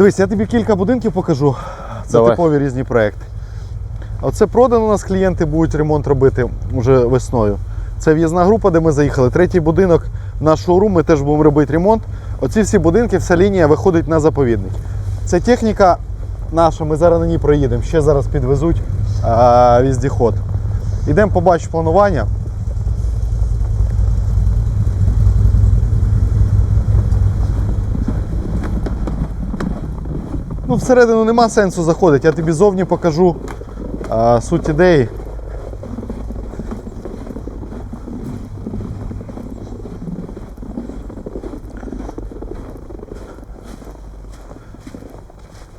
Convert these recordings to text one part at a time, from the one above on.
Дивись, я тобі кілька будинків покажу. Це Давай. типові різні проекти. Оце продано у нас клієнти будуть ремонт робити вже весною. Це в'їзна група, де ми заїхали. Третій будинок, наш шоурум, ми теж будемо робити ремонт. Оці всі будинки, вся лінія виходить на заповідник. Це техніка наша, ми зараз на ній проїдемо. Ще зараз підвезуть а, віздіход. Ідемо побачиш планування. Ну, всередину нема сенсу заходити, я тобі зовні покажу а, суть ідеї.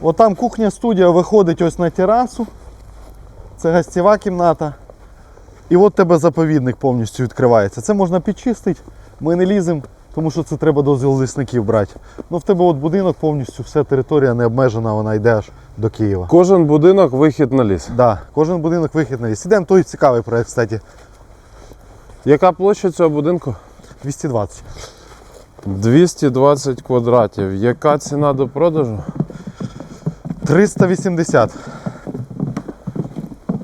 От там кухня студія виходить ось на терасу. Це гостєва кімната. І от тебе заповідник повністю відкривається. Це можна підчистити, ми не ліземо, тому що це треба дозвіл лісників брати. Ну в тебе от будинок повністю, вся територія не обмежена, вона йде аж до Києва. Кожен будинок вихід на ліс. Да, кожен будинок вихід на ліс. Ідемо той цікавий проект, кстати, Яка площа цього будинку? 220. 220 квадратів. Яка ціна до продажу? 380.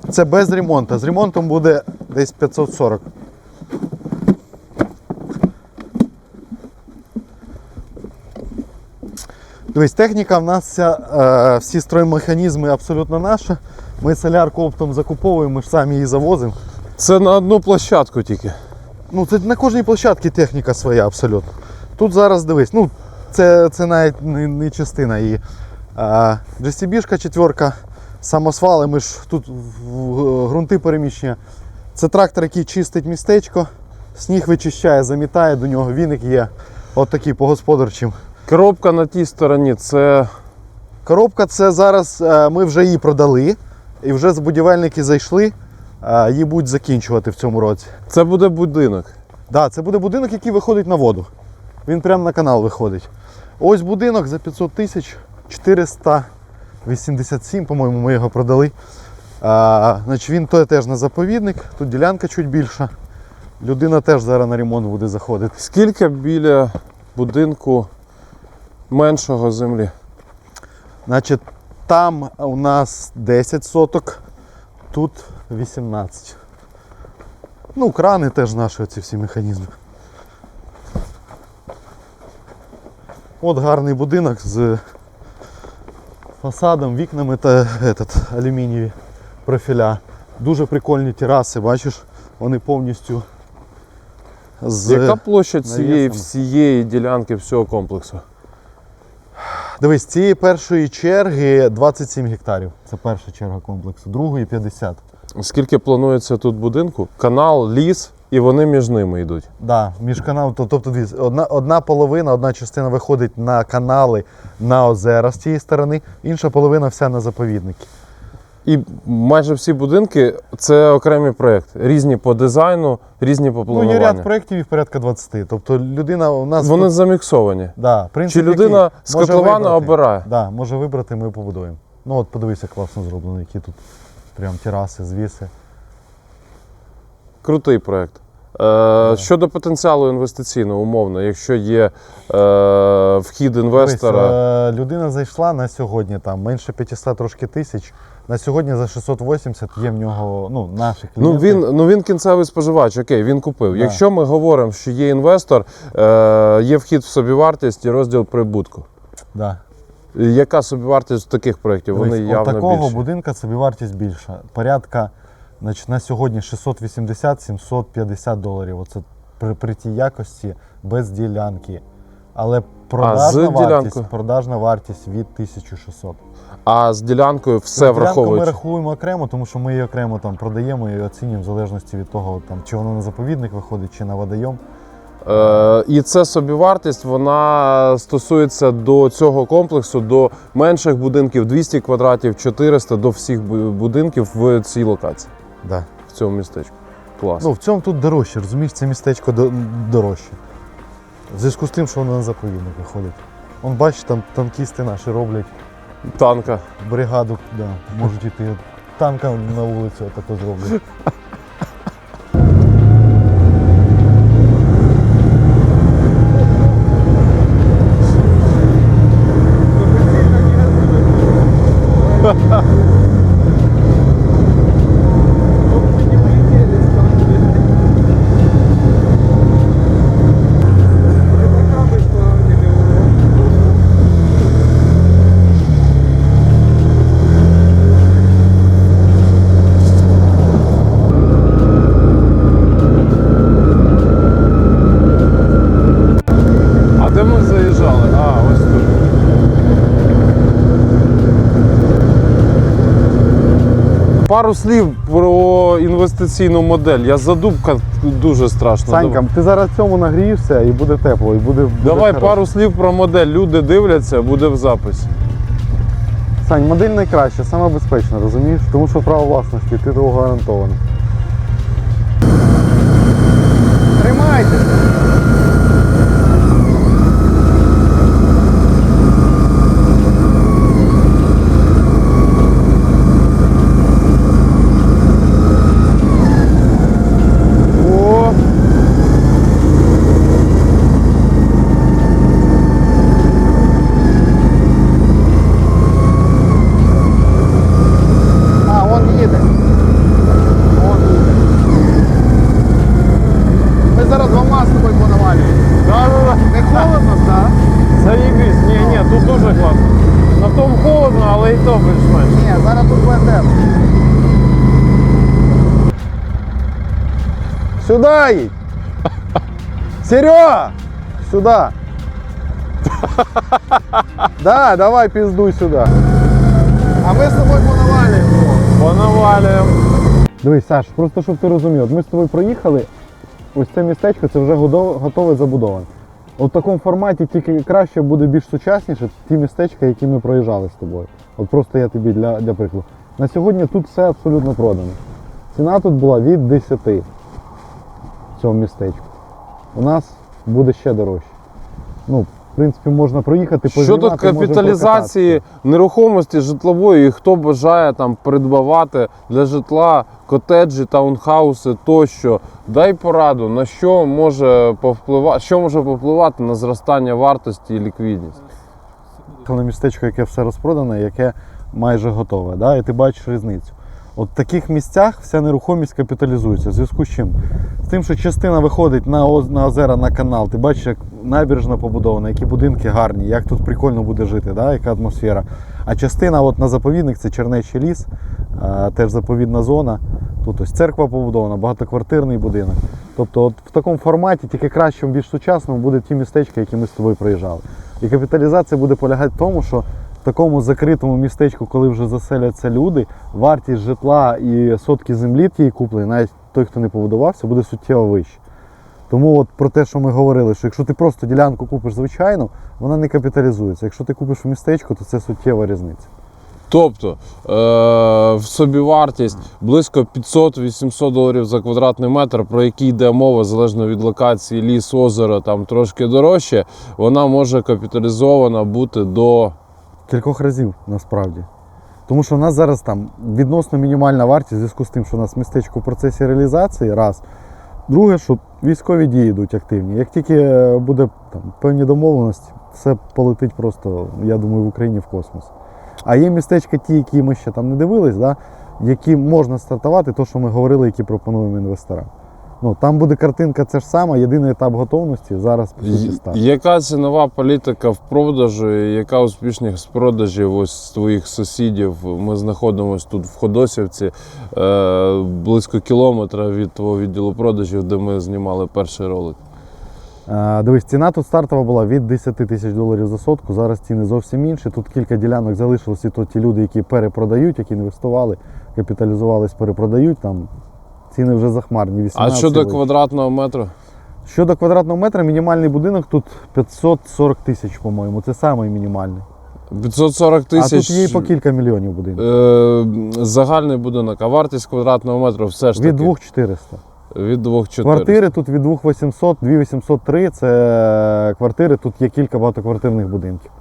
Це без ремонту. З ремонтом буде десь 540. Дивись, техніка в нас вся, е, всі строймеханізми абсолютно наші. Ми солярку оптом закуповуємо, ми ж самі її завозимо. Це на одну площадку тільки. Ну, це на кожній площадці техніка своя абсолютно. Тут зараз дивись, ну це, це навіть не, не частина її. GCB-шка четверка, самосвали, ми ж тут в- ґрунти переміщення. Це трактор, який чистить містечко, сніг вичищає, замітає, до нього віник є. От такий по господарчим. Коробка на тій стороні це Коробка це зараз е, ми вже її продали. І вже будівельники зайшли, е, її будуть закінчувати в цьому році. це буде будинок. Да, це буде будинок, який виходить на воду. Він прямо на канал виходить. Ось будинок за 500 тисяч 487, по-моєму, ми його продали. А, значить, він той теж на заповідник, тут ділянка чуть більша. Людина теж зараз на ремонт буде заходити. Скільки біля будинку меншого землі? Значить, там у нас 10 соток, тут 18. Ну, крани теж наші оці всі механізми. От гарний будинок з фасадом, вікнами та этот, алюмінієві профіля. Дуже прикольні тераси, бачиш, вони повністю з. Яка площа цієї навісом. всієї ділянки всього комплексу? Дивись, цієї першої черги 27 гектарів. Це перша черга комплексу, другої 50. Скільки планується тут будинку? Канал, ліс, і вони між ними йдуть. Да, між каналом, то- тобто дивись, одна, одна половина, одна частина виходить на канали на озера з цієї сторони, інша половина вся на заповідники. І майже всі будинки це окремі проекти. Різні по дизайну, різні по Ну, плануванню. є ряд проєктів їх порядка 20. Тобто людина у нас. Вони тут- заміксовані. да, принцип Чи людина з котлована обирає? Да, може вибрати, ми побудуємо. Ну от подивися, класно зроблено, які тут прям тераси, звіси. Крутий проект. Е, Щодо потенціалу інвестиційного, умовно, якщо є е, вхід інвестора, Дивись, е, людина зайшла на сьогодні там менше 500 трошки тисяч. На сьогодні за 680 є в нього ну, наших ну він, ну він кінцевий споживач, окей, він купив. Да. Якщо ми говоримо, що є інвестор, е, є вхід в собівартість і розділ прибутку. Да. Яка собівартість таких проєктів? Вони Дивись, явно такого більші. будинка собівартість більша. Порядка значить, на сьогодні 680-750 доларів. Оце при, при тій якості без ділянки. Але продажна, з вартість, продажна вартість від 1600. А з ділянкою все Ділянку ми рахуємо окремо, тому що ми її окремо там продаємо і оцінюємо в залежності від того, там, чи воно на заповідник виходить, чи на водойом. Е, і це собівартість, вона стосується до цього комплексу, до менших будинків 200 квадратів, 400 до всіх будинків в цій локації, Да. в цьому містечку. Клас. Ну, в цьому тут дорожче, розумієш, це містечко до- дорожче. В зв'язку з тим, що воно на заповідник виходить. Он бачиш, там танкісти наші роблять Танка. бригаду, да, можуть іти. Танка на вулицю тако зроблять. пару слів про інвестиційну модель. Я задумка дуже страшно. Санька, ти зараз цьому нагрієшся і буде тепло, і буде. буде Давай хорошо. пару слів про модель. Люди дивляться, буде в записі. Сань, модель найкраща, саме безпечна, розумієш? Тому що право власності, ти того гарантований. Тримайте! О! А, он їде. Он їде. Ми зараз двома з тобою понавалюємо. Не холодно, так? Заїбись, ні, ні, тут дуже класно. На тому холодно, але і то більш-менш. Ні, зараз тут буде тепло. Сюди їдь! Серега! Сюда! Да, давай пиздуй сюди. А ми з тобою понавалюємо. Понавалюємо. Дивись, Саш, просто щоб ти розумів, от ми з тобою проїхали, ось це містечко це вже готове забудоване. От в такому форматі тільки краще буде більш сучасніше ті містечка, які ми проїжджали з тобою. От просто я тобі для, для прикладу. На сьогодні тут все абсолютно продано. Ціна тут була від 10 в цьому містечку. У нас буде ще дорожче. Ну, в принципі, можна проїхати, Щодо капіталізації нерухомості житлової, і хто бажає там придбавати для житла котеджі, таунхауси тощо, дай пораду, на що може повпливати, що може повпливати на зростання вартості і ліквідність. Коли містечко, яке все розпродане, яке майже готове, да? і ти бачиш різницю. От в таких місцях вся нерухомість капіталізується. В зв'язку з чим? З тим, що частина виходить на, оз- на озера, на канал, ти бачиш, як набережна побудована, які будинки гарні, як тут прикольно буде жити, да? яка атмосфера. А частина от на заповідник це Чернечий ліс, теж заповідна зона. Тут ось церква побудована, багатоквартирний будинок. Тобто, от в такому форматі, тільки кращому, більш сучасному, будуть ті містечка, які ми з тобою проїжджали. І капіталізація буде полягати в тому, що такому закритому містечку, коли вже заселяться люди, вартість житла і сотки землі тієї куплені, навіть той, хто не побудувався, буде суттєво вище. Тому от про те, що ми говорили, що якщо ти просто ділянку купиш звичайну, вона не капіталізується. Якщо ти купиш в містечку, то це суттєва різниця. Тобто е, в собівартість близько 500-800 доларів за квадратний метр, про який йде мова залежно від локації, ліс, озеро, там трошки дорожче, вона може капіталізована бути до Кількох разів насправді. Тому що в нас зараз там відносно мінімальна вартість в зв'язку з тим, що у нас містечко в процесі реалізації, раз. Друге, що військові дії йдуть активні. Як тільки е, буде там, певні домовленості, все полетить просто, я думаю, в Україні в космос. А є містечка ті, які ми ще там не дивились, да, які можна стартувати, то, що ми говорили, які пропонуємо інвесторам. Ну, там буде картинка це ж сама, єдиний етап готовності зараз по суті Й- Яка цінова політика в продажу, і яка успішність з продажів ось твоїх сусідів? Ми знаходимося тут в Ходосівці, е, близько кілометра від твого відділу продажів, де ми знімали перший ролик. Е, Дивись, ціна тут стартова була від 10 тисяч доларів за сотку. Зараз ціни зовсім інші. Тут кілька ділянок залишилось, і то ті люди, які перепродають, які інвестували, капіталізувались, перепродають. Там ціни вже захмарні. А щодо квадратного метру? щодо квадратного метра, мінімальний будинок тут 540 тисяч, по-моєму. Це самий мінімальний. 540 А тут є і по кілька мільйонів будинків. е, загальний будинок, а вартість квадратного метру все ж таки Від 2400. від 2400. Квартири тут від 2800, 2803 це квартири, тут є кілька багатоквартирних будинків.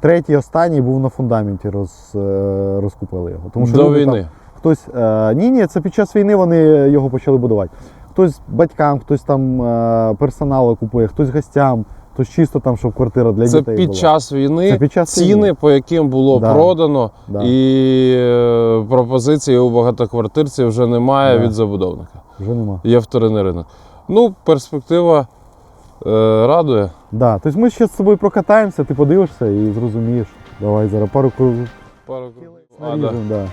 Третій, останній був на фундаменті, роз, е, розкупили його. Тому що До люди там- війни. Хтось. Е, ні, ні, це під час війни вони його почали будувати. Хтось батькам, хтось там е, персоналу купує, хтось гостям, хтось чисто там, щоб квартира для Це дітей під була. час війни Це під час ціни, війни. по яким було Да. продано, Да. і е, пропозиції у багатоквартирці вже немає Да. від забудовника. Вже нема. Є вторинний ринок. Ну, перспектива е, радує. Да. Тобто ми ще з тобою прокатаємося, ти подивишся і зрозумієш. Давай зараз пару кругів Пару да.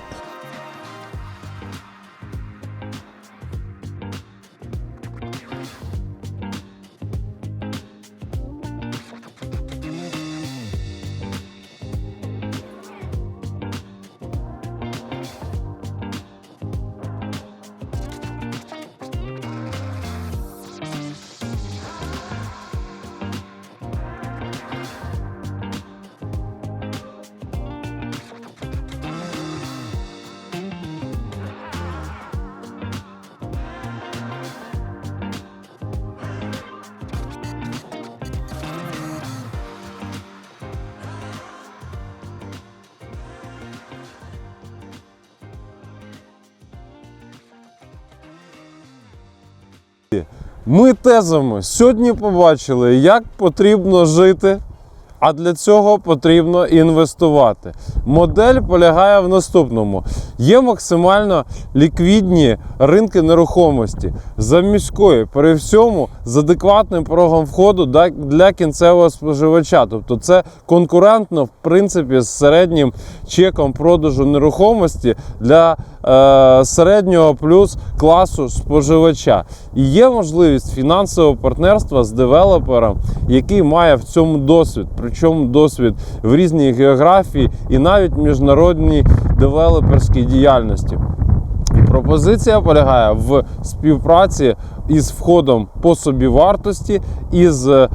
Ми тезами сьогодні побачили, як потрібно жити, а для цього потрібно інвестувати. Модель полягає в наступному: є максимально ліквідні ринки нерухомості за міської, при всьому з адекватним порогом входу для кінцевого споживача. Тобто це конкурентно, в принципі, з середнім чеком продажу нерухомості для е, середнього плюс класу споживача. І є можливість фінансового партнерства з девелопером, який має в цьому досвід, причому досвід в різній географії і навіть міжнародній девелоперській діяльності. І пропозиція полягає в співпраці із входом по собівартості, із е,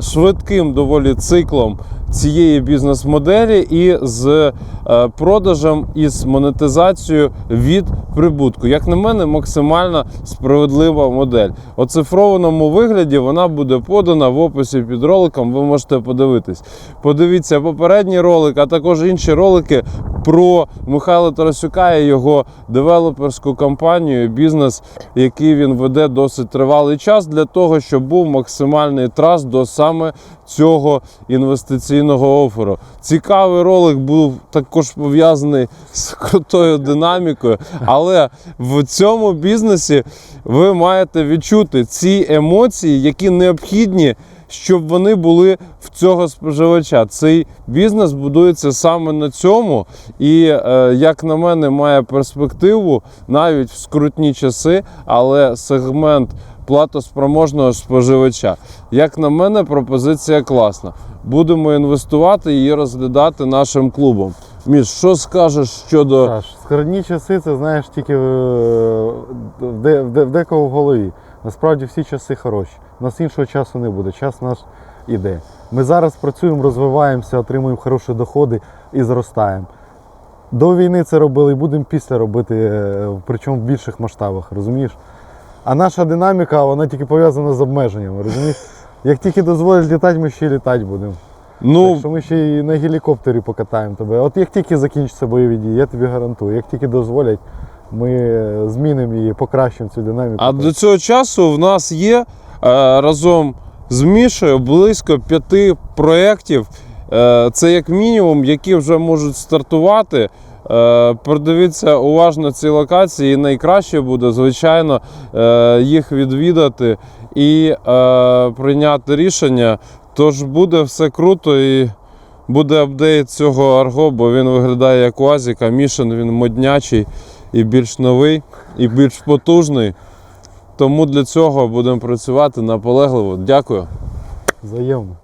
швидким доволі циклом цієї бізнес-моделі і з е, продажем із монетизацією від прибутку. Як на мене, максимально справедлива модель. У оцифрованому вигляді вона буде подана в описі під роликом. Ви можете подивитись. Подивіться попередній ролик, а також інші ролики про Михайла Тарасюка і його девелоперську компанію, бізнес, який він веде досить тривалий час, для того, щоб був максимальний траст до саме цього інвестиційного оферу. Цікавий ролик був також пов'язаний з крутою динамікою, але в цьому бізнесі ви маєте відчути ці емоції, які необхідні. Щоб вони були в цього споживача. Цей бізнес будується саме на цьому, і, е, як на мене, має перспективу навіть в скрутні часи, але сегмент платоспроможного споживача. Як на мене, пропозиція класна. Будемо інвестувати і розглядати нашим клубом. Міш, що скажеш щодо Саш, складні часи, це знаєш тільки е, в, де, в, де, в декого в голові. Насправді всі часи хороші. У нас іншого часу не буде. Час наш іде. Ми зараз працюємо, розвиваємося, отримуємо хороші доходи і зростаємо. До війни це робили і будемо після робити, е, причому в більших масштабах, розумієш? А наша динаміка, вона тільки пов'язана з обмеженнями, розумієш? Як тільки дозволять літати, ми ще й літати будемо. ну Так що ми ще й на гелікоптері покатаємо тебе. От як тільки закінчаться бойові дії, я тобі гарантую, як тільки дозволять, ми змінимо її, покращимо цю динаміку. А до цього часу в нас є е, разом з Мішою близько п'яти проєктів. Е, це як мінімум, які вже можуть стартувати. Е, Продивіться уважно ці локації, і найкраще буде, звичайно, їх відвідати і прийняти рішення. Тож буде все круто і буде апдейт цього арго, бо він виглядає як УАЗик, а Мішин він моднячий і більш новий, і більш потужний. Тому для цього будемо працювати наполегливо. Дякую. Взаємно.